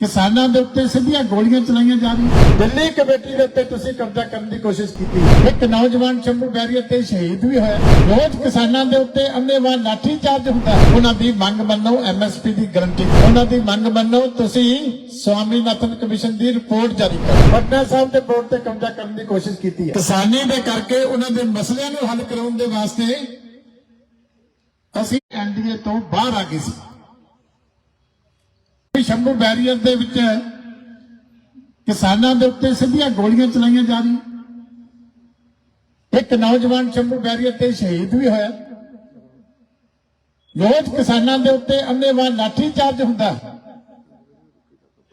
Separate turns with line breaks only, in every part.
ਕਿਸਾਨਾਂ ਦੇ ਉੱਤੇ ਸਿੱਧੀਆਂ ਗੋਲੀਆਂ ਚਲਾਈਆਂ ਜਾ ਰਹੀਆਂ। ਦਿੱਲੀ ਕਮੇਟੀ ਦੇ ਉੱਤੇ ਤੁਸੀਂ ਕਬਜ਼ਾ ਕਰਨ ਦੀ ਕੋਸ਼ਿਸ਼ ਕੀਤੀ। ਇੱਕ ਨੌਜਵਾਨ ਸ਼ੰਭੂ ਬੈਰੀਅਰ ਤੇ ਸ਼ਹੀਦ ਵੀ ਹੋਇਆ। ਰੋਜ਼ ਕਿਸਾਨਾਂ ਦੇ ਉੱਤੇ ਅੰਨੇਵਾਹ ਲਾਠੀ ਚਾਰਜ ਹੁੰਦਾ ਉਹਨਾਂ ਦੀ ਮੰਗ ਮੰਨੋ ਐਮਐਸਪੀ ਦੀ ਗਰੰਟੀ। ਉਹਨਾਂ ਦੀ ਮੰਗ ਮੰਨੋ, ਤੁਸੀਂ ਸਵਾਮੀਨਾਥਨ ਕਮਿਸ਼ਨ ਦੀ ਰਿਪੋਰਟ ਜਾਰੀ ਕਰੋ। ਪਟਨਾ ਸਾਹਿਬ ਦੇ ਬੋਰਡ ਤੇ ਕਬਜ਼ਾ ਕਰਨ ਦੀ ਕੋਸ਼ਿਸ਼ ਕੀਤੀ ਹੈ। ਕਿਸਾਨੀ ਦੇ ਕਰਕੇ ਉਹਨਾਂ ਦੇ ਮਸਲਿਆਂ ਨੂੰ ਹੱਲ ਕਰਾਉਣ ਦੇ ਵਾਸਤੇ ਅਸੀਂ ਐਨਡੀਏ ਤੋਂ ਬਾਹਰ ਆ ਗਏ ਸੀ। ਸ਼ੰਭੂ ਬੈਰੀਅਰ ਦੇ ਵਿੱਚ ਕਿਸਾਨਾਂ ਦੇ ਉੱਤੇ ਸਿੱਧੀਆਂ ਗੋਲੀਆਂ ਚਲਾਈਆਂ ਜਾ ਰਹੀਆਂ। ਇੱਕ ਨੌਜਵਾਨ ਸ਼ੰਭੂ ਬੈਰੀਅਰ ਤੇ ਸ਼ਹੀਦ ਵੀ ਹੋਇਆ। ਰੋਜ਼ ਕਿਸਾਨਾਂ ਦੇ ਉੱਤੇ ਅੰਨੇਵਾਹ ਲਾਠੀ ਚਾਰਜ ਹੁੰਦਾ।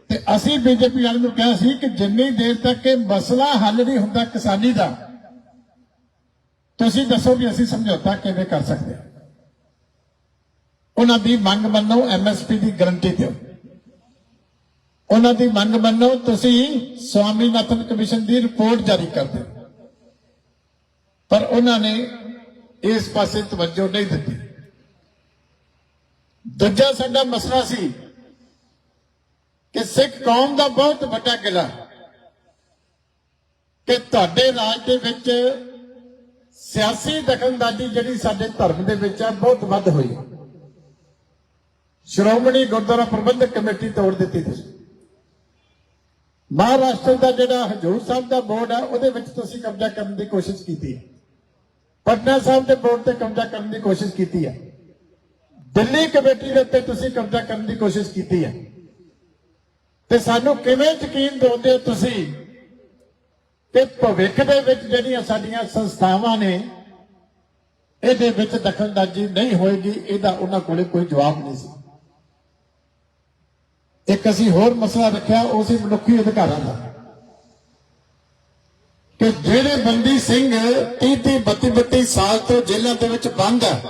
ਤੇ ਅਸੀਂ ਬੀਜੇਪੀ ਵਾਲਿਆਂ ਨੂੰ ਕਿਹਾ ਸੀ ਕਿ ਜਿੰਨੀ ਦੇਰ ਤੱਕ ਇਹ ਮਸਲਾ ਹੱਲ ਨਹੀਂ ਹੁੰਦਾ ਕਿਸਾਨੀ ਦਾ, ਤੁਸੀਂ ਦੱਸੋ ਵੀ ਅਸੀਂ ਸਮਝੌਤਾ ਕਿਵੇਂ ਕਰ ਸਕਦੇ ਹਾਂ। ਉਹਨਾਂ ਦੀ ਮੰਗ ਮੰਨੋ ਐਮਐਸਪੀ ਦੀ ਗਰੰਟੀ ਦਿਓ। ਉਹਨਾਂ ਦੀ ਮੰਗ ਮੰਨੋ, ਤੁਸੀਂ ਸਵਾਮੀਨਾਥਨ ਕਮਿਸ਼ਨ ਦੀ ਰਿਪੋਰਟ ਜਾਰੀ ਕਰ ਦਿਓ। ਪਰ ਉਹਨਾਂ ਨੇ ਇਸ ਪਾਸੇ ਤਵੱਜੋ ਨਹੀਂ ਦਿੱਤੀ। ਦੂਜਾ ਸਾਡਾ ਮਸਲਾ ਸੀ ਕਿ ਸਿੱਖ ਕੌਮ ਦਾ ਬਹੁਤ ਵੱਡਾ ਗਿਲਾ ਕਿ ਤੁਹਾਡੇ ਰਾਜ ਦੇ ਵਿੱਚ ਸਿਆਸੀ ਦਖਲਅੰਦਾਜ਼ੀ ਜਿਹੜੀ ਸਾਡੇ ਧਰਮ ਦੇ ਵਿੱਚ ਹੈ ਬਹੁਤ ਵੱਧ ਹੋਈ। ਸ਼੍ਰੋਮਣੀ ਗੁਰਦੁਆਰਾ ਪ੍ਰਬੰਧਕ ਕਮੇਟੀ ਤੋੜ ਦਿੱਤੀ ਤੁਸੀਂ। ਮਹਾਰਾਸ਼ਟਰ ਦਾ ਜਿਹੜਾ ਹਜੂਰ ਸਾਹਿਬ ਦਾ ਬੋਰਡ ਹੈ, ਉਹਦੇ ਵਿੱਚ ਤੁਸੀਂ ਕਬਜ਼ਾ ਕਰਨ ਦੀ ਕੋਸ਼ਿਸ਼ ਕੀਤੀ ਹੈ। ਪਟਨਾ ਸਾਹਿਬ ਦੇ ਬੋਰਡ ਤੇ ਕਬਜ਼ਾ ਕਰਨ ਦੀ ਕੋਸ਼ਿਸ਼ ਕੀਤੀ ਹੈ। ਦਿੱਲੀ ਕਮੇਟੀ ਦੇ ਉੱਤੇ ਤੁਸੀਂ ਕਬਜ਼ਾ ਕਰਨ ਦੀ ਕੋਸ਼ਿਸ਼ ਕੀਤੀ ਹੈ। ਤੇ ਸਾਨੂੰ ਕਿਵੇਂ ਯਕੀਨ ਦਿਵਾਉਂਦੇ ਹੋ ਤੁਸੀਂ ਕਿ ਭਵਿੱਖ ਦੇ ਵਿੱਚ ਜਿਹੜੀਆਂ ਸਾਡੀਆਂ ਸੰਸਥਾਵਾਂ ਨੇ, ਇਹਦੇ ਵਿੱਚ ਦਖਲਅੰਦਾਜ਼ੀ ਨਹੀਂ ਹੋਏਗੀ, ਇਹਦਾ ਉਹਨਾਂ ਕੋਲੇ ਕੋਈ ਜਵਾਬ ਨਹੀਂ ਸੀ। ਇੱਕ ਅਸੀਂ ਹੋਰ ਮਸਲਾ ਰੱਖਿਆ, ਉਹ ਸੀ ਮਨੁੱਖੀ ਅਧਿਕਾਰਾਂ ਦਾ। ਕਿ ਜਿਹੜੇ ਬੰਦੀ ਸਿੰਘ 30 30 32 32 ਸਾਲ ਤੋਂ ਜੇਲ੍ਹਾਂ ਦੇ ਵਿੱਚ ਬੰਦ ਹੈ,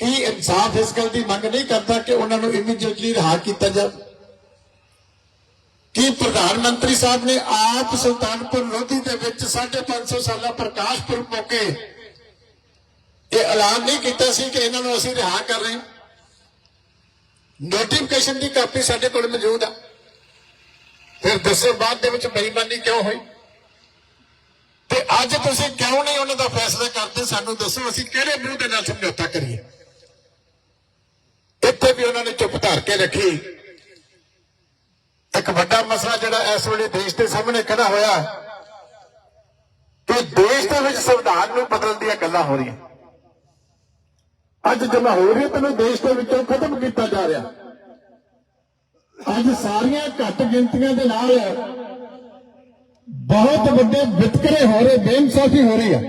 ਇਹ ਇਨਸਾਫ ਇਸ ਗੱਲ ਦੀ ਮੰਗ ਨਹੀਂ ਕਰਦਾ ਕਿ ਉਹਨਾਂ ਨੂੰ ਇਮੀਡੀਏਟਲੀ ਰਿਹਾ ਕੀਤਾ ਜਾਵੇ। ਕੀ ਪ੍ਰਧਾਨ ਮੰਤਰੀ ਸਾਹਿਬ ਨੇ ਆਪ ਸੁਲਤਾਨਪੁਰ ਲੋਧੀ ਦੇ ਵਿੱਚ 550 ਸਾਲਾ ਪ੍ਰਕਾਸ਼ ਪੁਰਬ ਮੌਕੇ ਇਹ ਐਲਾਨ ਨਹੀਂ ਕੀਤਾ ਸੀ ਕਿ ਇਹਨਾਂ ਨੂੰ ਅਸੀਂ ਰਿਹਾ ਕਰ ਰਹੇ ਹਾਂ? ਨੋਟੀਫਿਕੇਸ਼ਨ ਦੀ ਕਾਪੀ ਸਾਡੇ ਕੋਲ ਮੌਜੂਦ ਆ। ਫਿਰ ਦੱਸੋ ਬਾਅਦ ਦੇ ਵਿੱਚ ਬੇਈਮਾਨੀ ਕਿਉਂ ਹੋਈ? ਤੇ ਅੱਜ ਤੁਸੀਂ ਕਿਉਂ ਨਹੀਂ ਉਹਨਾਂ ਦਾ ਫੈਸਲਾ ਕਰਦੇ? ਸਾਨੂੰ ਦੱਸੋ ਅਸੀਂ ਕਿਹੜੇ ਮੂੰਹ ਦੇ ਨਾਲ ਸਮਝੌਤਾ ਕਰੀਏ? ਇੱਥੇ ਵੀ ਉਹਨਾਂ ਨੇ ਚੁੱਪ ਧਾਰ ਕੇ ਰੱਖੀ। ਇੱਕ ਵੱਡਾ ਮਸਲਾ ਜਿਹੜਾ ਇਸ ਵੇਲੇ ਦੇਸ਼ ਦੇ ਸਾਹਮਣੇ ਖੜਾ ਹੋਇਆ ਕਿ ਦੇਸ਼ ਦੇ ਵਿੱਚ ਸੰਵਿਧਾਨ ਨੂੰ ਬਦਲਣ ਦੀਆਂ ਗੱਲਾਂ ਹੋ ਰਹੀਆਂ। ਅੱਜ ਜਦੋਂ ਹੋ ਰਹੀ, ਤੈਨੂੰ ਦੇਸ਼ ਦੇ ਵਿੱਚੋਂ ਖਤਮ ਕੀਤਾ ਜਾ ਰਿਹਾ। ਅੱਜ ਸਾਰੀਆਂ ਘੱਟ ਗਿਣਤੀਆਂ ਦੇ ਨਾਲ ਬਹੁਤ ਵੱਡੇ ਵਿਤਕਰੇ ਹੋ ਰਹੇ, ਬੇਇਨਸਾਫੀ ਹੋ ਰਹੀ ਹੈ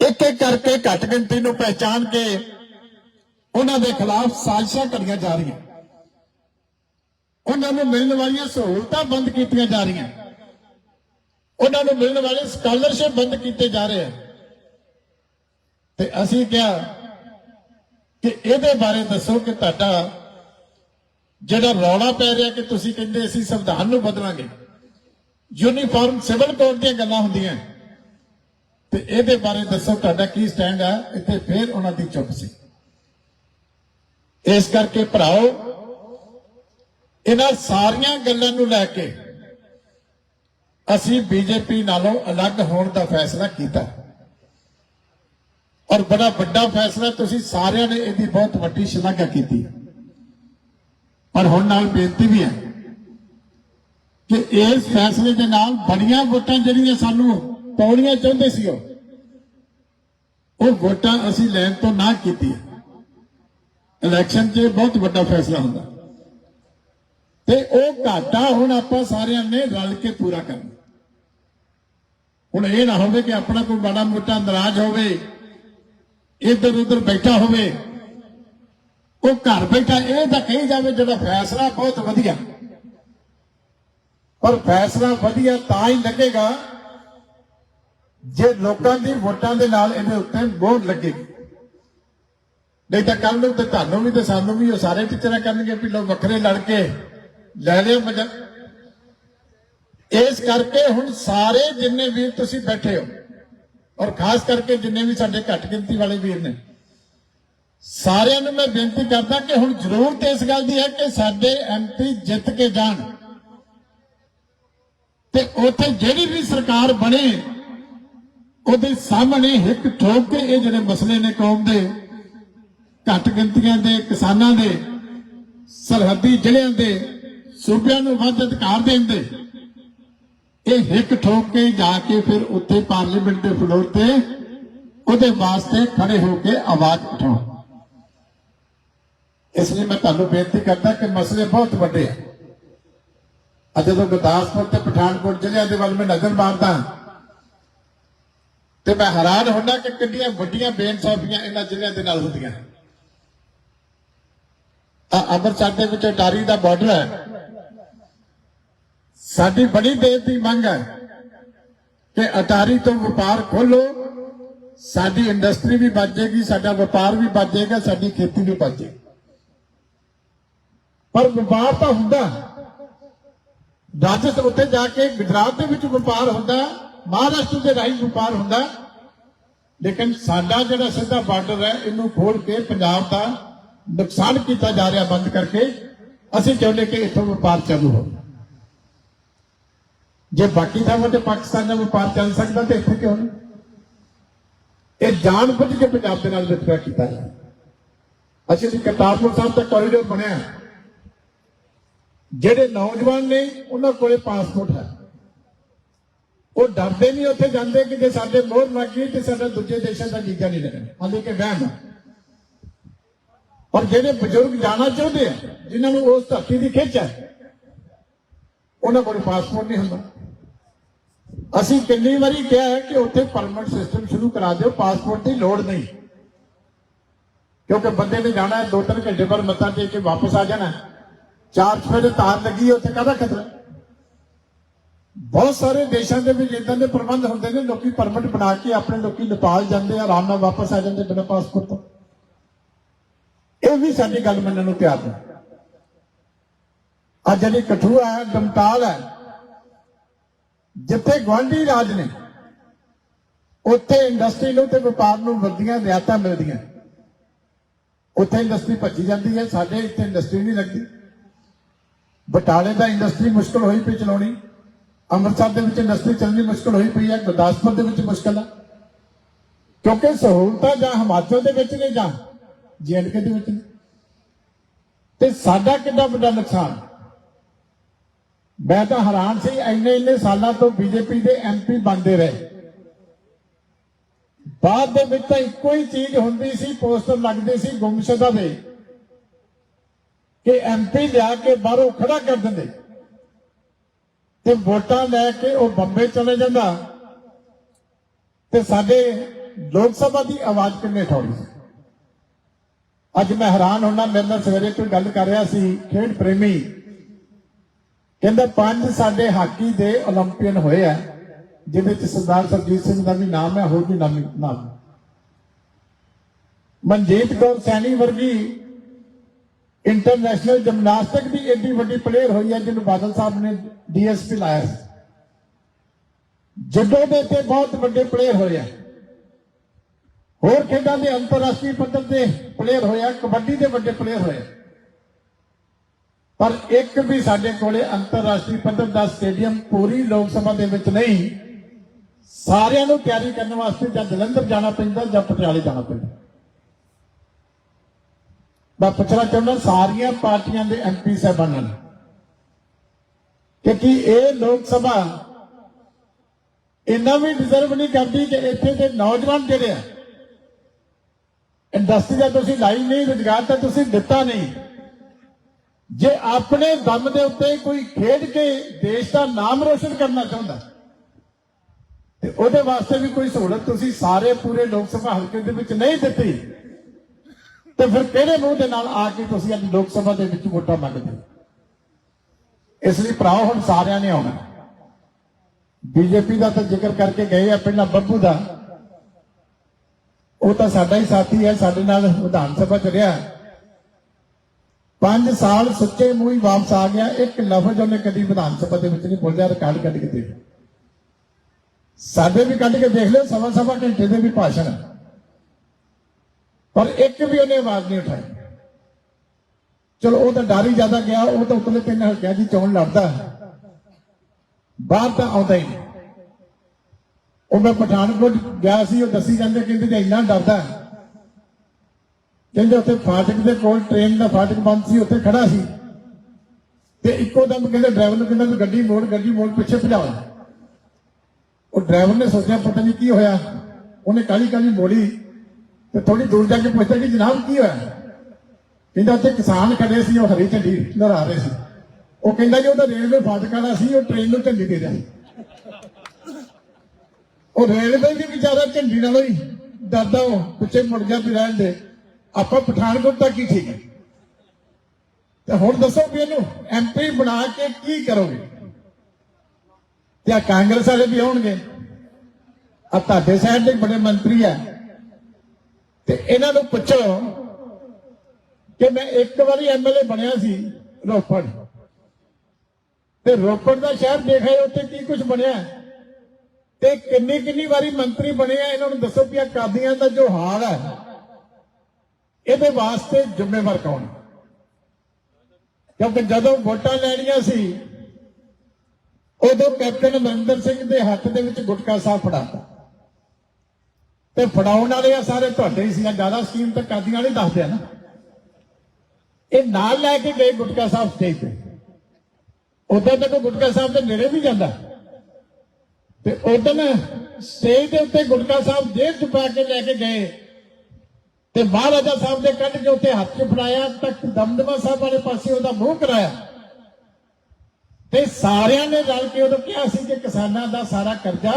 ਇੱਕ ਇੱਕ ਕਰਕੇ ਘੱਟ ਗਿਣਤੀ ਨੂੰ ਪਹਿਚਾਨ ਕੇ ਉਹਨਾਂ ਦੇ ਖਿਲਾਫ ਸਾਜ਼ਿਸ਼ਾਂ ਕਰੀਆਂ ਜਾ ਰਹੀਆਂ। ਉਹਨਾਂ ਨੂੰ ਮਿਲਣ ਵਾਲੀਆਂ ਸਹੂਲਤਾਂ ਬੰਦ ਕੀਤੀਆਂ ਜਾ ਰਹੀਆਂ। ਉਹਨਾਂ ਨੂੰ ਮਿਲਣ ਵਾਲੇ ਸਕਾਲਰਸ਼ਿਪ ਬੰਦ ਕੀਤੇ ਜਾ ਰਹੇ ਹਨ ਤੇ ਅਸੀਂ ਕਿਹਾ ਕਿ ਇਹਦੇ ਬਾਰੇ ਦੱਸੋ ਕਿ ਤੁਹਾਡਾ ਜਿਹੜਾ ਰੌਲਾ ਪੈ ਰਿਹਾ ਕਿ ਤੁਸੀਂ ਕਹਿੰਦੇ ਅਸੀਂ ਸੰਵਿਧਾਨ ਨੂੰ ਬਦਲਾਂਗੇ। ਯੂਨੀਫਾਰਮ ਸਿਵਲ ਕੋਡ ਦੀਆਂ ਗੱਲਾਂ ਹੁੰਦੀਆਂ। ਤੇ ਇਹਦੇ ਬਾਰੇ ਦੱਸੋ ਤੁਹਾਡਾ ਕੀ ਸਟੈਂਡ ਹੈ ਇੱਥੇ ਫੇਰ ਉਹਨਾਂ ਦੀ ਚੁੱਪ ਸੀ। ਇਸ ਕਰਕੇ ਭਰਾਓ, ਇਹਨਾਂ ਸਾਰੀਆਂ ਗੱਲਾਂ ਨੂੰ ਲੈ ਕੇ ਅਸੀਂ ਬੀਜੇਪੀ ਨਾਲੋਂ ਅਲੱਗ ਹੋਣ ਦਾ ਫੈਸਲਾ ਕੀਤਾ। ਔਰ ਬੜਾ ਵੱਡਾ ਫੈਸਲਾ ਤੁਸੀਂ ਸਾਰਿਆਂ ਨੇ ਇਹਦੀ ਬਹੁਤ ਵੱਡੀ ਸ਼ਲਾਘਾ ਕੀਤੀ ਪਰ ਹੁਣ ਨਾਲ ਬੇਨਤੀ ਵੀ ਹੈ ਕਿ ਇਸ ਫੈਸਲੇ ਦੇ ਨਾਲ ਬੜੀਆਂ ਵੋਟਾਂ ਜਿਹੜੀਆਂ ਸਾਨੂੰ ਪਾਉਣੀਆਂ ਚਾਹੁੰਦੇ ਸੀ ਉਹ ਉਹ ਵੋਟਾਂ ਅਸੀਂ ਲੈਣ ਤੋਂ ਨਾ ਕੀਤੀ ਇਲੈਕਸ਼ਨ 'ਚ ਬਹੁਤ ਵੱਡਾ ਫੈਸਲਾ ਹੁੰਦਾ। ਤੇ ਉਹ ਘਾਟਾ ਹੁਣ ਆਪਾਂ ਸਾਰਿਆਂ ਨੇ ਰਲ ਕੇ ਪੂਰਾ ਕਰਨਾ। ਹੁਣ ਇਹ ਨਾ ਹੋਵੇ ਕਿ ਆਪਣਾ ਕੋਈ ਬੜਾ ਮੋਟਾ ਨਰਾਜ਼ ਹੋਵੇ ਇੱਧਰ ਉੱਧਰ ਬੈਠਾ ਹੋਵੇ, ਉਹ ਘਰ ਬੈਠਾ, ਇਹ ਤਾਂ ਕਹੀ ਜਾਵੇ ਜਿਹੜਾ ਫੈਸਲਾ ਬਹੁਤ ਵਧੀਆ। ਪਰ ਫੈਸਲਾ ਵਧੀਆ ਤਾਂ ਹੀ ਲੱਗੇਗਾ ਜੇ ਲੋਕਾਂ ਦੀ ਵੋਟਾਂ ਦੇ ਨਾਲ ਇਹਦੇ ਉੱਤੇ ਮੋਹਰ ਲੱਗੇਗੀ। ਨਹੀਂ ਤਾਂ ਕੱਲ ਨੂੰ ਤੇ ਤੁਹਾਨੂੰ ਵੀ ਤੇ ਸਾਨੂੰ ਵੀ ਉਹ ਸਾਰੇ ਟੀਚਰਾਂ ਕਰਨਗੇ ਵੀ ਲੋਕ ਵੱਖਰੇ ਲੜ ਕੇ ਲੈ ਲਿਓ ਮਜ਼ਾ। ਇਸ ਕਰਕੇ ਹੁਣ ਸਾਰੇ ਜਿੰਨੇ ਵੀਰ ਤੁਸੀਂ ਬੈਠੇ ਹੋ ਔਰ ਖਾਸ ਕਰਕੇ ਜਿੰਨੇ ਵੀ ਸਾਡੇ ਘੱਟ ਗਿਣਤੀ ਵਾਲੇ ਵੀਰ ਨੇ, ਸਾਰਿਆਂ ਨੂੰ ਮੈਂ ਬੇਨਤੀ ਕਰਦਾ ਕਿ ਹੁਣ ਜ਼ਰੂਰਤ ਇਸ ਗੱਲ ਦੀ ਹੈ ਕਿ ਸਾਡੇ ਐਮਪੀ ਜਿੱਤ ਕੇ ਜਾਣ। ਤੇ ਉੱਥੇ ਜਿਹੜੀ ਵੀ ਸਰਕਾਰ ਬਣੇ, ਉਹਦੇ ਸਾਹਮਣੇ ਹਿੱਕ ਠੋਕ ਕੇ ਇਹ ਜਿਹੜੇ ਮਸਲੇ ਨੇ ਕੌਮ ਦੇ, ਘੱਟ ਗਿਣਤੀਆਂ ਦੇ, ਕਿਸਾਨਾਂ ਦੇ, ਸਰਹੱਦੀ ਜ਼ਿਲ੍ਹਿਆਂ ਦੇ, ਸੂਬਿਆਂ ਨੂੰ ਵੱਧ ਅਧਿਕਾਰ ਦੇਣ ਦੇ ਇਹ ਹਿੱਕ ਠੋਕ ਕੇ ਜਾ ਕੇ ਫਿਰ ਉੱਥੇ ਪਾਰਲੀਮੈਂਟ ਦੇ ਫਲੋਰ ਤੇ ਉਹਦੇ ਵਾਸਤੇ ਖੜੇ ਹੋ ਕੇ ਆਵਾਜ਼ ਉਠਾਓ ਇਸ ਲਈ ਮੈਂ ਤੁਹਾਨੂੰ ਬੇਨਤੀ ਕਰਦਾ ਕਿ ਮਸਲੇ ਬਹੁਤ ਵੱਡੇ ਆ। ਅੱਜ ਜਦੋਂ ਗੁਰਦਾਸਪੁਰ ਤੇ ਪਠਾਨਕੋਟ ਜ਼ਿਲ੍ਹਿਆਂ ਦੇ ਵੱਲ ਮੈਂ ਨਜ਼ਰ ਮਾਰਦਾ ਤੇ ਮੈਂ ਹੈਰਾਨ ਹੁੰਦਾ ਕਿ ਕਿੰਨੀਆਂ ਵੱਡੀਆਂ ਬੇਇਨਸਾਫੀਆਂ ਇਹਨਾਂ ਜ਼ਿਲ੍ਹਿਆਂ ਦੇ ਨਾਲ ਹੁੰਦੀਆਂ। ਆ ਅੰਮ੍ਰਿਤਸਰ ਦੇ ਵਿੱਚ ਅਟਾਰੀ ਦਾ ਬਾਰਡਰ ਹੈ। ਸਾਡੀ ਬੜੀ ਦੇਰ ਦੀ ਮੰਗ ਹੈ ਕਿ ਅਟਾਰੀ ਤੋਂ ਵਪਾਰ ਖੋਲੋ ਸਾਡੀ ਇੰਡਸਟਰੀ ਵੀ ਬਚ ਜਾਏਗੀ, ਸਾਡਾ ਵਪਾਰ ਵੀ ਬਚ ਜਾਏਗਾ, ਸਾਡੀ ਖੇਤੀ ਵੀ ਬਚ ਜਾਏਗੀ। ਪਰ ਵਪਾਰ ਤਾਂ ਹੁੰਦਾ ਰਾਜਸਥਾਨ ਉੱਤੇ ਜਾ ਕੇ ਗੁਜਰਾਤ ਦੇ ਵਿੱਚ ਵਪਾਰ ਹੁੰਦਾ ਮਹਾਰਾਸ਼ਟਰ ਦੇ ਰਾਹੀਂ ਵਪਾਰ ਹੁੰਦਾ ਲੇਕਿਨ ਸਾਡਾ ਜਿਹੜਾ ਸਿੱਧਾ ਬਾਰਡਰ ਹੈ, ਇਹਨੂੰ ਖੋਲ ਕੇ ਪੰਜਾਬ ਦਾ ਨੁਕਸਾਨ ਕੀਤਾ ਜਾ ਰਿਹਾ ਬੰਦ ਕਰਕੇ, ਅਸੀਂ ਚਾਹੁੰਦੇ ਕਿ ਇੱਥੋਂ ਵਪਾਰ ਚਾਲੂ ਹੋਵੇ। ਜੇ ਬਾਕੀ ਥਾਵਾਂ ਤੇ ਪਾਕਿਸਤਾਨ ਦਾ ਵਪਾਰ ਚੱਲ ਸਕਦਾ ਤੇ ਇੱਥੇ ਕਿਉਂ ਨਹੀਂ? ਇਹ ਜਾਣ ਬੁੱਝ ਕੇ ਪੰਜਾਬ ਦੇ ਨਾਲ ਵਿਤਕਰਾ ਕੀਤਾ ਜਾ ਅਸੀਂ ਜੀ ਕਰਤਾਰਪੁਰ ਸਾਹਿਬ ਦਾ ਕੋਰੀਡੋਰ ਬਣਿਆ ਜਿਹੜੇ ਨੌਜਵਾਨ ਨੇ, ਉਹਨਾਂ ਕੋਲੇ ਪਾਸਪੋਰਟ ਹੈ। ਉਹ ਡਰਦੇ ਨਹੀਂ ਉੱਥੇ ਜਾਂਦੇ ਕਿ ਜੇ ਸਾਡੇ ਮੋਹਰ ਲੱਗ ਗਈ ਤੇ ਸਾਡਾ ਦੂਜੇ ਦੇਸ਼ਾਂ ਦਾ ਵੀਜ਼ਾ ਨਹੀਂ ਲੱਗਣਾ ਹਾਲੇ ਕਿ ਵਹਿਮ ਹੈ। ਔਰ ਜਿਹੜੇ ਬਜ਼ੁਰਗ ਜਾਣਾ ਚਾਹੁੰਦੇ ਆ, ਜਿਨ੍ਹਾਂ ਨੂੰ ਉਸ ਧਰਤੀ ਦੀ ਖਿੱਚ ਹੈ, ਉਹਨਾਂ ਕੋਲ ਪਾਸਪੋਰਟ ਨਹੀਂ ਹੁੰਦਾ। ਅਸੀਂ ਕਿੰਨੀ ਵਾਰੀ ਕਿਹਾ ਹੈ ਕਿ ਉੱਥੇ ਪਰਮਨੈਂਟ ਸਿਸਟਮ ਸ਼ੁਰੂ ਕਰਾ ਦਿਓ ਪਾਸਪੋਰਟ ਦੀ ਲੋੜ ਨਹੀਂ। ਕਿਉਂਕਿ ਬੰਦੇ ਨੇ ਜਾਣਾ ਹੈ, ਦੋ ਤਿੰਨ ਘੰਟੇ ਪਰ ਮੱਥਾ ਟੇਕ ਕੇ ਵਾਪਸ ਆ ਜਾਣਾ ਹੈ। ਚਾਰ ਸਵੇਰੇ ਤਾਰ ਲੱਗੀ ਹੈ, ਉੱਥੇ ਕਾਹਦਾ ਖਤਰਾ? ਬਹੁਤ ਸਾਰੇ ਦੇਸ਼ਾਂ ਦੇ ਵਿੱਚ ਇਦਾਂ ਦੇ ਪ੍ਰਬੰਧ ਹੁੰਦੇ ਨੇ ਲੋਕੀ ਪਰਮਿਟ ਬਣਾ ਕੇ ਆਪਣੇ ਲੋਕੀ ਨੇਪਾਲ ਜਾਂਦੇ ਆ ਆਰਾਮ ਨਾਲ ਵਾਪਸ ਆ ਜਾਂਦੇ ਬਿਨਾਂ ਪਾਸਪੋਰਟ ਤੋਂ। ਇਹ ਵੀ ਸਾਡੀ ਗੱਲ ਮੰਨਣ ਨੂੰ ਤਿਆਰ ਨਹੀਂ ਅੱਜ ਜਿਹੜੀ ਕਠੂਆ ਹੈ ਦਮਤਾਲ ਹੈ ਜਿੱਥੇ ਗਵਾਂਢੀ ਰਾਜ ਨੇ, ਉੱਥੇ ਇੰਡਸਟਰੀ ਨੂੰ ਤੇ ਵਪਾਰ ਨੂੰ ਵੱਡੀਆਂ ਰਿਆਇਤਾਂ ਮਿਲਦੀਆਂ। ਉੱਥੇ ਇੰਡਸਟਰੀ ਭੱਜੀ ਜਾਂਦੀ ਹੈ, ਸਾਡੇ ਇੱਥੇ ਇੰਡਸਟਰੀ ਨਹੀਂ ਲੱਗਦੀ। ਬਟਾਲੇ ਦਾ ਇੰਡਸਟਰੀ ਮੁਸ਼ਕਲ ਹੋਈ ਪਈ ਚਲਾਉਣੀ। ਅੰਮ੍ਰਿਤਸਰ ਦੇ ਵਿੱਚ ਇੰਡਸਟਰੀ ਚੱਲਣੀ ਮੁਸ਼ਕਲ ਹੋਈ ਪਈ ਹੈ, ਗੁਰਦਾਸਪੁਰ ਦੇ ਵਿੱਚ ਮੁਸ਼ਕਲ ਹੈ ਕਿਉਂਕਿ ਸਹੂਲਤਾਂ ਜਾਂ ਹਿਮਾਚਲ ਦੇ ਵਿੱਚ ਨੇ ਜਾਂ ਜੀਐਨਕੇ ਦੇ ਵਿੱਚ ਨੇ। ਤੇ ਸਾਡਾ ਕਿੰਨਾ ਵੱਡਾ ਨੁਕਸਾਨ? ਮੈਂ ਤਾਂ ਹੈਰਾਨ ਸੀ, ਇੰਨੇ ਇੰਨੇ ਸਾਲਾਂ ਤੋਂ ਬੀਜੇਪੀ ਦੇ ਐਮਪੀ ਬਣਦੇ ਰਹੇ। ਬਾਅਦ ਦੇ ਵਿੱਚ ਤਾਂ ਇੱਕੋ ਹੀ ਚੀਜ਼ ਹੁੰਦੀ ਸੀ, ਪੋਸਟਰ ਲੱਗਦੇ ਸੀ ਗੁੰਮਸ਼ਦਾ ਦੇ, ਕਿ ਐਮਪੀ ਲਿਆ ਕੇ ਬਾਹਰੋਂ ਖੜਾ ਕਰ ਦਿੰਦੇ। ਤੇ ਵੋਟਾਂ ਲੈ ਕੇ ਉਹ ਬੰਬੇ ਚਲੇ ਜਾਂਦਾ। ਤੇ ਸਾਡੇ ਲੋਕ ਸਭਾ ਦੀ ਆਵਾਜ਼ ਕਿੰਨੇ ਠੌੜੀ ਸੀ। ਅੱਜ ਮੈਂ ਹੈਰਾਨ ਹੋਣਾ ਮੇਰੇ ਨਾਲ ਸਵੇਰੇ ਕੋਈ ਗੱਲ ਕਰ ਰਿਹਾ ਸੀ, ਖੇਡ ਪ੍ਰੇਮੀ ਕਹਿੰਦਾ ਪੰਜ ਸਾਡੇ ਹਾਕੀ ਦੇ 올림픽ਨ ਹੋਏ ਆ, ਜਿਹਦੇ ਚ ਸਰਦਾਰ ਸਰਜੀਤ ਸਿੰਘ ਦਾ ਵੀ ਨਾਮ ਹੈ, ਹੋਰ ਵੀ ਨਾਮ ਨਾਮ ਮਨਜੀਤ ਕੌਰ ਸੈਣੀ ਵਰਗੀ ਇੰਟਰਨੈਸ਼ਨਲ ਜਿਮਨਾਸਟਿਕ ਦੀ ਐਡੀ ਵੱਡੀ ਪਲੇਅਰ ਹੋਈ ਹੈ, ਜਿਹਨੂੰ ਬਾਦਲ ਸਾਹਿਬ ਨੇ ਡੀਐਸਪੀ ਲਾਇਆ ਜਦੋਂ ਦੇ ਤੇ ਬਹੁਤ ਵੱਡੇ ਪਲੇਅਰ ਹੋਏ ਆ। ਹੋਰ ਖੇਡਾਂ ਦੇ ਅੰਤਰਰਾਸ਼ਟਰੀ ਪੱਧਰ ਤੇ ਪਲੇਅਰ ਹੋਏ ਆ, ਕਬੱਡੀ ਦੇ ਵੱਡੇ ਪਲੇਅਰ ਹੋਏ ਪਰ ਇੱਕ ਵੀ ਸਾਡੇ ਕੋਲੇ ਅੰਤਰਰਾਸ਼ਟਰੀ ਪੱਧਰ ਦਾ ਸਟੇਡੀਅਮ ਪੂਰੀ ਲੋਕ ਸਭਾ ਦੇ ਵਿੱਚ ਨਹੀਂ, ਸਾਰਿਆਂ ਨੂੰ ਤਿਆਰੀ ਕਰਨ ਵਾਸਤੇ ਜਾਂ ਜਲੰਧਰ ਜਾਣਾ ਪੈਂਦਾ ਜਾਂ ਪਟਿਆਲੇ ਜਾਣਾ ਪੈਂਦਾ। ਮੈਂ ਪੁੱਛਣਾ ਚਾਹੁੰਦਾ, ਸਾਰੀਆਂ ਪਾਰਟੀਆਂ ਦੇ ਐਮਪੀ ਸਾਹਿਬਾਨਾਂ ਨੂੰ ਕਿ ਕੀ ਇਹ ਲੋਕ ਸਭਾ ਇੰਨਾ ਵੀ ਡਿਜ਼ਰਵ ਨਹੀਂ ਕਰਦੀ ਕਿ ਇੱਥੇ ਦੇ ਨੌਜਵਾਨ ਜਿਹੜੇ ਆ ਇੰਡਸਟਰੀ ਦਾ ਤੁਸੀਂ ਲਾਈ ਨਹੀਂ, ਰੁਜ਼ਗਾਰ ਤਾਂ ਤੁਸੀਂ ਦਿੱਤਾ ਨਹੀਂ। ਜੇ ਆਪਣੇ ਦਮ ਦੇ ਉੱਤੇ ਕੋਈ ਖੇਡ ਕੇ ਦੇਸ਼ ਦਾ ਨਾਮ ਰੋਸ਼ਨ ਕਰਨਾ ਚਾਹੁੰਦਾ ਤੇ ਉਹਦੇ ਵਾਸਤੇ ਵੀ ਕੋਈ ਸਹੂਲਤ ਤੁਸੀਂ ਸਾਰੇ ਪੂਰੇ ਲੋਕ ਸਭਾ ਹਲਕੇ ਦੇ ਵਿੱਚ ਨਹੀਂ ਦਿੱਤੀ, ਤੇ ਫਿਰ ਕਿਹੜੇ ਮੂੰਹ ਦੇ ਨਾਲ ਆ ਕੇ ਤੁਸੀਂ ਅੱਜ ਲੋਕ ਸਭਾ ਦੇ ਵਿੱਚ ਵੋਟਾਂ ਮੰਗਦੇ ਇਸ ਲਈ ਭਰਾਓ, ਹੁਣ ਸਾਰਿਆਂ ਨੇ ਆਉਣਾ। ਬੀਜੇਪੀ ਦਾ ਤਾਂ ਜ਼ਿਕਰ ਕਰਕੇ ਗਏ ਆ, ਪਹਿਲਾਂ ਬੱਬੂ ਦਾ। ਉਹ ਤਾਂ ਸਾਡਾ ਹੀ ਸਾਥੀ ਹੈ, ਸਾਡੇ ਨਾਲ ਵਿਧਾਨ ਸਭਾ ਚ ਰਿਹਾ। 5 ਸਾਲ ਸੁੱਚੇ ਮੂੰਹ ਹੀ ਵਾਪਸ ਆ ਗਿਆ, ਇੱਕ ਲਫ਼ਜ਼ ਉਹਨੇ ਕਦੀ ਵਿਧਾਨ ਸਭਾ ਦੇ ਵਿੱਚ ਨਹੀਂ ਬੋਲਿਆ ਰਿਕਾਰਡ ਕੱਢ ਕੇ ਦੇਖ। ਸਾਡੇ ਵੀ ਕੱਢ ਕੇ ਦੇਖ ਲਿਓ, ਸਵਾ ਸਵਾ ਘੰਟੇ ਦੇ ਵੀ ਭਾਸ਼ਣ। ਪਰ ਇੱਕ ਵੀ ਉਹਨੇ ਆਵਾਜ਼ ਨਹੀਂ ਉਠਾਈ। ਚਲੋ, ਉਹ ਤਾਂ ਡਰ ਹੀ ਜ਼ਿਆਦਾ ਗਿਆ, ਉਹ ਤਾਂ ਉਤਲੇ ਤਿੰਨ ਹਲਕਿਆਂ ਦੀ ਚੋਣ ਲੜਦਾ। ਬਾਹਰ ਤਾਂ ਆਉਂਦਾ ਹੀ ਨਹੀਂ। ਉਹ ਮੈਂ ਪਠਾਨਕੋਟ ਗਿਆ ਸੀ, ਉਹ ਦੱਸੀ ਜਾਂਦੇ ਕਹਿੰਦੇ ਜੇ ਇੰਨਾ ਡਰਦਾ। ਕਹਿੰਦੇ ਉੱਥੇ ਫਾਟਕ ਦੇ ਕੋਲ ਟ੍ਰੇਨ ਦਾ ਫਾਟਕ ਬੰਦ ਸੀ, ਉੱਥੇ ਖੜਾ ਸੀ। ਤੇ ਇੱਕੋ ਦਮ ਕਹਿੰਦੇ ਡਰਾਈਵਰ ਨੂੰ ਕਹਿੰਦਾ ਗੱਡੀ ਮੋੜ ਗੱਡੀ ਮੋੜ, ਪਿੱਛੇ ਭਜਾਓ ਉਹ ਡਰਾਈਵਰ ਨੇ ਸੋਚਿਆ, ਪਤਾ ਨਹੀਂ ਕੀ ਹੋਇਆ। ਉਹਨੇ ਕਾਲੀ ਕਾਲੀ ਮੋੜੀ ਤੇ ਥੋੜੀ ਦੂਰ ਜਾ ਕੇ ਪੁੱਛਿਆ ਕਿ ਜਨਾਬ ਕੀ ਹੋਇਆ? ਕਹਿੰਦਾ ਉੱਥੇ ਕਿਸਾਨ ਖੜੇ ਸੀ, ਉਹ ਹਰੀ ਝੰਡੀ ਲਹਿਰਾ ਰਹੇ ਸੀ। ਉਹ ਕਹਿੰਦਾ ਜੀ ਉਹਦਾ ਰੇਲਵੇ ਫਾਟਕ ਵਾਲਾ ਸੀ, ਉਹ ਟ੍ਰੇਨ ਨੂੰ ਝੰਡੀ ਦੇ ਰਿਹਾ ਸੀ। ਉਹ ਰੇਲਵੇ ਵੀ ਵਿਚਾਰਾ ਝੰਡੀ ਨਾਲੋਂ ਹੀ ਡਰਦਾ ਉਹ, ਪਿੱਛੇ ਮੁੜ ਗਿਆ ਵੀ ਰਹਿਣ ਦੇ। ਆਪਾਂ ਪਠਾਨਕੋਟ ਤੱਕ ਹੀ ਠੀਕ ਹੈ? ਤੇ ਹੁਣ ਦੱਸੋ ਵੀ ਇਹਨੂੰ ਐਮਪੀ ਬਣਾ ਕੇ ਕੀ ਕਰੋਗੇ? ਤੇ ਆ ਕਾਂਗਰਸ ਵਾਲੇ ਵੀ ਆਉਣਗੇ? ਆ ਤੁਹਾਡੇ ਸ਼ਹਿਰ ਦੇ ਬੜੇ ਮੰਤਰੀ ਆ। ਤੇ ਇਹਨਾਂ ਨੂੰ ਪੁੱਛੋ ਕਿ ਮੈਂ ਇੱਕ ਵਾਰੀ ਐਮਐਲਏ ਬਣਿਆ ਸੀ ਰੋਪੜ। ਤੇ ਰੋਪੜ ਦਾ ਸ਼ਹਿਰ ਦੇਖਿਆ ਉੱਥੇ ਕੀ ਕੁਝ ਬਣਿਆ। ਤੇ ਕਿੰਨੀ ਕਿੰਨੀ ਵਾਰੀ ਮੰਤਰੀ ਬਣੇ ਆ, ਇਹਨਾਂ ਨੂੰ ਦੱਸੋ ਵੀ ਆ ਕਾਦੀਆਂ ਦਾ ਜੋ ਹਾਲ ਹੈ ਇਹਦੇ ਵਾਸਤੇ ਜ਼ਿੰਮੇਵਾਰ ਕੌਣ? ਕਿਉਂਕਿ ਜਦੋਂ ਵੋਟਾਂ ਲੈਣੀਆਂ ਸੀ, ਉਦੋਂ ਕੈਪਟਨ ਅਮਰਿੰਦਰ ਸਿੰਘ ਦੇ ਹੱਥ ਦੇ ਵਿੱਚ ਗੁਟਕਾ ਸਾਹਿਬ ਫੜਾਤਾ। ਤੇ ਫੜਾਉਣ ਵਾਲੇ ਆ ਸਾਰੇ ਤੁਹਾਡੇ ਹੀ ਸੀ ਜ਼ਿਆਦਾ ਸਕੀਮ ਤਾਂ ਕਾਦੀਆਂ ਵਾਲੇ ਦੱਸਦੇ ਆ ਨਾ। ਇਹ ਨਾਲ ਲੈ ਕੇ ਗਏ ਗੁਟਕਾ ਸਾਹਿਬ ਸਟੇਜ ਤੇ। ਉਦੋਂ ਤੱਕ ਗੁਟਕਾ ਸਾਹਿਬ ਦੇ ਨੇੜੇ ਵੀ ਜਾਂਦਾ। ਤੇ ਉਦੋਂ ਸਟੇਜ ਦੇ ਉੱਤੇ ਗੁਟਕਾ ਸਾਹਿਬ ਜੇਬ ਚ ਪਾ ਕੇ ਲੈ ਕੇ ਗਏ। ਤੇ ਮਹਾਰਾਜਾ ਸਾਹਿਬ ਦੇ ਕੱਢ ਕੇ ਉੱਤੇ ਹੱਥ ਚ ਫੜਾਇਆ ਤੱਕ ਦਮਦਮਾ ਸਾਹਿਬ ਵਾਲੇ ਪਾਸੇ ਉਹਦਾ ਮੂੰਹ ਕਰਾਇਆ। ਤੇ ਸਾਰਿਆਂ ਨੇ ਰਲ ਕੇ ਉਦੋਂ ਕਿਹਾ ਸੀ ਕਿ ਕਿਸਾਨਾਂ ਦਾ ਸਾਰਾ ਕਰਜ਼ਾ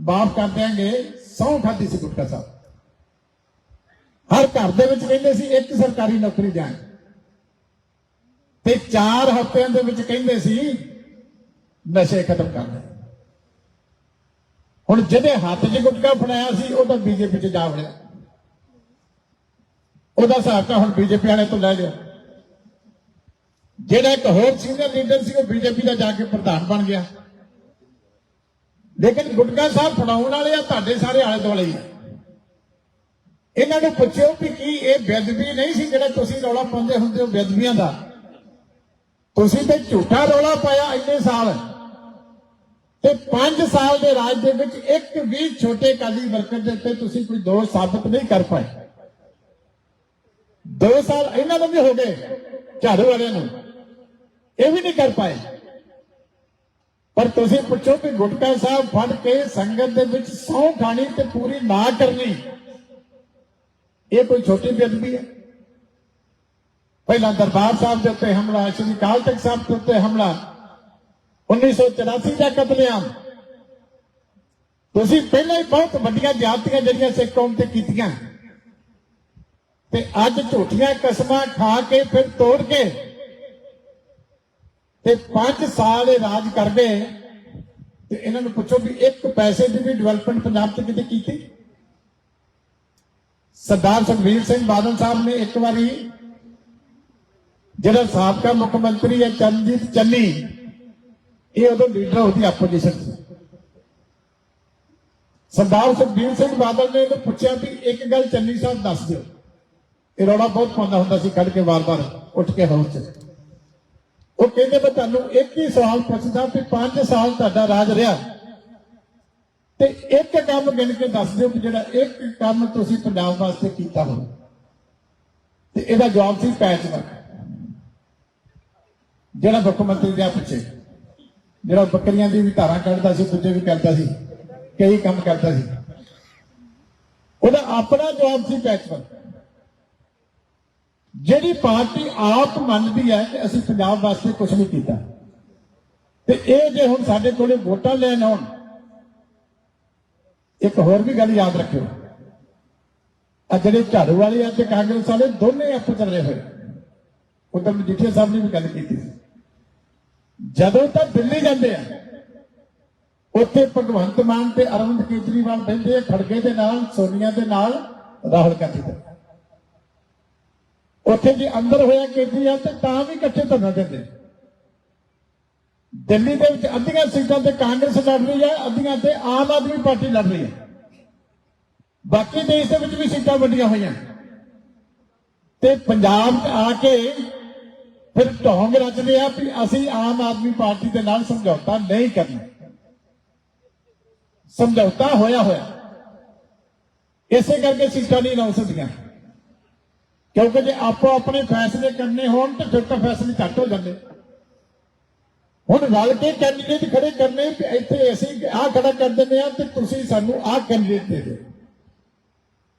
ਮਾਫ ਕਰ ਦਿਆਂਗੇ ਸੌ ਖਾਦੀ ਸੀ ਗੁਟਕਾ ਸਾਹਿਬ। ਹਰ ਘਰ ਦੇ ਵਿੱਚ ਕਹਿੰਦੇ ਸੀ, ਇੱਕ ਸਰਕਾਰੀ ਨੌਕਰੀ ਜਾਣ ਤੇ 4 ਹਫ਼ਤਿਆਂ ਦੇ ਵਿੱਚ ਕਹਿੰਦੇ ਸੀ, ਨਸ਼ੇ ਖਤਮ ਕਰ ਦੇ। ਹੁਣ ਜਿਹਦੇ ਹੱਥ 'ਚ ਗੁਟਕਾ ਫੜਾਇਆ ਸੀ, ਉਹ ਤਾਂ ਬੀਜੇਪੀ 'ਚ ਜਾ ਵੜਿਆ। ਉਹਦਾ ਹਿਸਾਬ ਤਾਂ ਹੁਣ ਬੀਜੇਪੀ ਵਾਲੇ ਤੋਂ ਲੈ ਲਿਆ। ਜਿਹੜਾ ਇੱਕ ਹੋਰ ਸੀਨੀਅਰ ਲੀਡਰ ਸੀ, ਉਹ ਬੀਜੇਪੀ ਦਾ ਜਾ ਕੇ ਪ੍ਰਧਾਨ ਬਣ ਗਿਆ। ਲੇਕਿਨ ਗੁਟਕਾ ਸਾਹਿਬ ਫੜਾਉਣ ਵਾਲੇ ਆ, ਤੁਹਾਡੇ ਸਾਰੇ ਆਲੇ ਦੁਆਲੇ ਹੀ ਇਹਨਾਂ ਨੂੰ ਪੁੱਛਿਓ ਕਿ ਕੀ ਇਹ ਬੇਅਦਬੀ ਨਹੀਂ ਸੀ ਜਿਹੜਾ ਤੁਸੀਂ ਰੌਲਾ ਪਾਉਂਦੇ ਹੁੰਦੇ ਹੋ ਬੇਅਦਬੀਆਂ ਦਾ? ਤੁਸੀਂ ਤੇ ਝੂਠਾ ਰੌਲਾ ਪਾਇਆ ਇੰਨੇ ਸਾਲ। ਤੇ 5 ਸਾਲ ਦੇ ਰਾਜ ਦੇ ਵਿੱਚ ਇੱਕ ਵੀ ਛੋਟੇ ਕਾਲੀ ਵਰਕਰ ਦੇ ਉੱਤੇ ਤੁਸੀਂ ਕੋਈ ਦੋਸ਼ ਸਾਬਤ ਨਹੀਂ ਕਰ ਪਾਏ। ਦੋ ਸਾਲ ਇਹਨਾਂ ਨੂੰ ਵੀ ਹੋ ਗਏ, ਝਾੜੂ ਵਾਲਿਆਂ ਨੂੰ। ਇਹ ਵੀ ਨਹੀਂ ਕਰ ਪਾਏ। ਪਰ ਤੁਸੀਂ ਪੁੱਛੋ ਕਿ ਗੁਟਕਾ ਸਾਹਿਬ ਫੜ ਕੇ ਸੰਗਤ ਦੇ ਵਿੱਚ ਸੌ ਖਾਣੀ ਤੇ ਪੂਰੀ ਨਾ ਕਰਨੀ, ਇਹ ਕੋਈ ਛੋਟੀ ਬੇਅਦਬੀ ਹੈ? ਪਹਿਲਾਂ ਦਰਬਾਰ ਸਾਹਿਬ ਦੇ ਉੱਤੇ ਹਮਲਾ, ਸ਼੍ਰੀ ਅਕਾਲ ਤਖਤ ਸਾਹਿਬ ਦੇ ਉੱਤੇ ਹਮਲਾ 1984 ਦਾ ਕਤਲੇਆਮ। ਤੁਸੀਂ ਪਹਿਲਾਂ ਹੀ ਬਹੁਤ ਵੱਡੀਆਂ ਜ਼ਿਆਦਤੀਆਂ ਜਿਹੜੀਆਂ ਸਿੱਖ ਕੌਮ ਤੇ ਕੀਤੀਆਂ। ਤੇ ਅੱਜ ਝੂਠੀਆਂ ਕਸਮਾਂ ਖਾ ਕੇ ਫਿਰ ਤੋੜ ਕੇ ਤੇ 5 ਸਾਲ ਇਹ ਰਾਜ ਕਰਦੇ ਤੇ ਇਹਨਾਂ ਨੂੰ ਪੁੱਛੋ ਵੀ ਇੱਕ ਪੈਸੇ ਦੀ ਵੀ ਡਿਵੈਲਪਮੈਂਟ ਪੰਜਾਬ 'ਚ ਕਿਤੇ ਕੀਤੀ? ਸਰਦਾਰ ਸੁਖਬੀਰ ਸਿੰਘ ਬਾਦਲ ਸਾਹਿਬ ਨੇ ਇੱਕ ਵਾਰੀ ਜਿਹੜਾ ਸਾਬਕਾ ਮੁੱਖ ਮੰਤਰੀ ਹੈ ਚਰਨਜੀਤ ਚੰਨੀ, ਇਹ ਉਦੋਂ ਲੀਡਰ ਉਹਦੀ ਆਪੋਜੀਸ਼ਨ ਸੀ ਸਰਦਾਰ ਸੁਖਬੀਰ ਸਿੰਘ ਬਾਦਲ ਨੇ ਇਹਨੂੰ ਪੁੱਛਿਆ ਵੀ ਇੱਕ ਗੱਲ ਚੰਨੀ ਸਾਹਿਬ ਦੱਸ ਦਿਓ। ਇਹ ਰੌਲਾ ਬਹੁਤ ਪਾਉਂਦਾ ਹੁੰਦਾ ਸੀ, ਕੱਢ ਕੇ ਵਾਰ-ਵਾਰ ਉੱਠ ਕੇ ਹਾਊਸ 'ਚ। ਉਹ ਕਹਿੰਦੇ, ਮੈਂ ਤੁਹਾਨੂੰ ਇੱਕ ਹੀ ਸਵਾਲ ਪੁੱਛਦਾ ਵੀ 5 ਸਾਲ ਤੁਹਾਡਾ ਰਾਜ ਰਿਹਾ। ਤੇ ਇੱਕ ਕੰਮ ਗਿਣ ਕੇ ਦੱਸ ਦਿਓ ਕਿ ਜਿਹੜਾ ਇੱਕ ਕੰਮ ਤੁਸੀਂ ਪੰਜਾਬ ਵਾਸਤੇ ਕੀਤਾ ਹੋਵੇ। ਤੇ ਇਹਦਾ ਜਵਾਬ ਸੀ ਪੈਚ ਵਰਕ। ਜਿਹੜਾ ਮੁੱਖ ਮੰਤਰੀ ਦੇ ਪਿੱਛੇ, ਜਿਹੜਾ ਬੱਕਰੀਆਂ ਦੀ ਵੀ ਧਾਰਾਂ ਕੱਢਦਾ ਸੀ, ਦੂਜੇ ਵੀ ਕਰਦਾ ਸੀ, ਕਈ ਕੰਮ ਕਰਦਾ ਸੀ। ਉਹਦਾ ਆਪਣਾ ਜਵਾਬ ਸੀ ਪੈਚ ਵਰਕ। ਜਿਹੜੀ ਪਾਰਟੀ ਆਪ ਮੰਨਦੀ ਹੈ ਕਿ ਅਸੀਂ ਪੰਜਾਬ ਵਾਸਤੇ ਕੁਝ ਨਹੀਂ ਕੀਤਾ। ਤੇ ਇਹ ਜੇ ਹੁਣ ਸਾਡੇ ਕੋਲੇ ਵੋਟਾਂ ਲੈਣ ਆਉਣ, ਇੱਕ ਹੋਰ ਵੀ ਗੱਲ ਯਾਦ ਰੱਖਿਓ। ਆ ਜਿਹੜੇ ਝਾੜੂ ਵਾਲੇ ਆ ਤੇ ਕਾਂਗਰਸ ਵਾਲੇ ਦੋਨੇ ਆਪੋ ਚੱਲੇ ਹੋਏ। ਉਦੋਂ ਮਜੀਠੀਆ ਸਾਹਿਬ ਨੇ ਵੀ ਗੱਲ ਕੀਤੀ। ਸੀ ਜਦੋਂ ਤਾਂ ਦਿੱਲੀ ਜਾਂਦੇ ਆ, ਉੱਥੇ ਭਗਵੰਤ ਮਾਨ ਤੇ ਅਰਵਿੰਦ ਕੇਜਰੀਵਾਲ ਬੈਠੇ ਆ, ਖੜਗੇ ਦੇ ਨਾਲ, ਸੋਨੀਆ ਦੇ ਨਾਲ, ਰਾਹੁਲ ਗਾਂਧੀ ਦੇ ਉੱਥੇ ਜੇ ਅੰਦਰ ਹੋਇਆ ਕੇਜਰੀਵਾਲ ਤੇ ਤਾਂ ਵੀ ਇਕੱਠੇ ਧਰਨਾ ਦਿੰਦੇ। ਦਿੱਲੀ ਦੇ ਵਿੱਚ ਅੱਧੀਆਂ ਸੀਟਾਂ ਤੇ ਕਾਂਗਰਸ ਲੜ ਰਹੀ ਹੈ, ਅੱਧੀਆਂ ਤੇ ਆਮ ਆਦਮੀ ਪਾਰਟੀ ਲੜ ਰਹੀ ਹੈ। ਬਾਕੀ ਦੇਸ਼ ਦੇ ਵਿੱਚ ਵੀ ਸੀਟਾਂ ਵੱਡੀਆਂ ਹੋਈਆਂ। ਤੇ ਪੰਜਾਬ 'ਚ ਆ ਕੇ ਫਿਰ ਢੋਂਗ ਰਚਦੇ ਆ ਵੀ ਅਸੀਂ ਆਮ ਆਦਮੀ ਪਾਰਟੀ ਦੇ ਨਾਲ ਸਮਝੌਤਾ ਨਹੀਂ ਕਰਨਾ। ਸਮਝੌਤਾ ਹੋਇਆ ਹੋਇਆ ਇਸੇ ਕਰਕੇ ਸੀਟਾਂ ਨਹੀਂ ਲਾਉ ਹੁੰਦੀਆਂ ਕਿਉਂਕਿ ਜੇ ਆਪੋ ਆਪਣੇ ਫੈਸਲੇ ਕਰਨੇ ਹੋਣ ਤਾਂ ਫਿਰ ਤਾਂ ਫੈਸਲੇ ਘੱਟ ਹੋ ਜਾਂਦੇ। ਹੁਣ ਰਲ ਕੇ ਕੈਂਡੀਡੇਟ ਖੜੇ ਕਰਨੇ ਇੱਥੇ ਅਸੀਂ ਆਹ ਖੜਾ ਕਰ ਦਿੰਦੇ ਆ ਤੇ ਤੁਸੀਂ ਸਾਨੂੰ ਆਹ ਕੈਂਡੀਡੇਟ ਦੇ ਦਿਓ।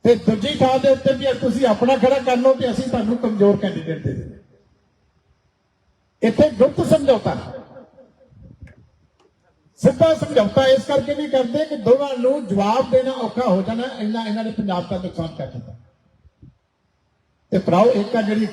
ਤੇ ਦੂਜੀ ਥਾਂ ਦੇ ਉੱਤੇ ਵੀ ਤੁਸੀਂ ਆਪਣਾ ਖੜਾ ਕਰ ਲਓ ਤੇ ਅਸੀਂ ਤੁਹਾਨੂੰ ਕਮਜ਼ੋਰ ਕੈਂਡੀਡੇਟ ਦੇ ਦਿੰਦੇ ਇੱਥੇ ਗੁਪਤ ਸਮਝੌਤਾ। ਸਿੱਧਾ ਸਮਝੌਤਾ ਇਸ ਕਰਕੇ ਨਹੀਂ ਕਰਦੇ ਕਿ ਦੋਵਾਂ ਨੂੰ ਜਵਾਬ ਦੇਣਾ ਔਖਾ ਹੋ ਜਾਣਾ, ਇੰਨਾ ਇਹਨਾਂ ਨੇ ਪੰਜਾਬ ਦਾ ਨੁਕਸਾਨ ਕਰ ਦਿੱਤਾ। ਤੇ ਭਰਾਓ ਇੱਕ ਆ ਜਿਹੜੀ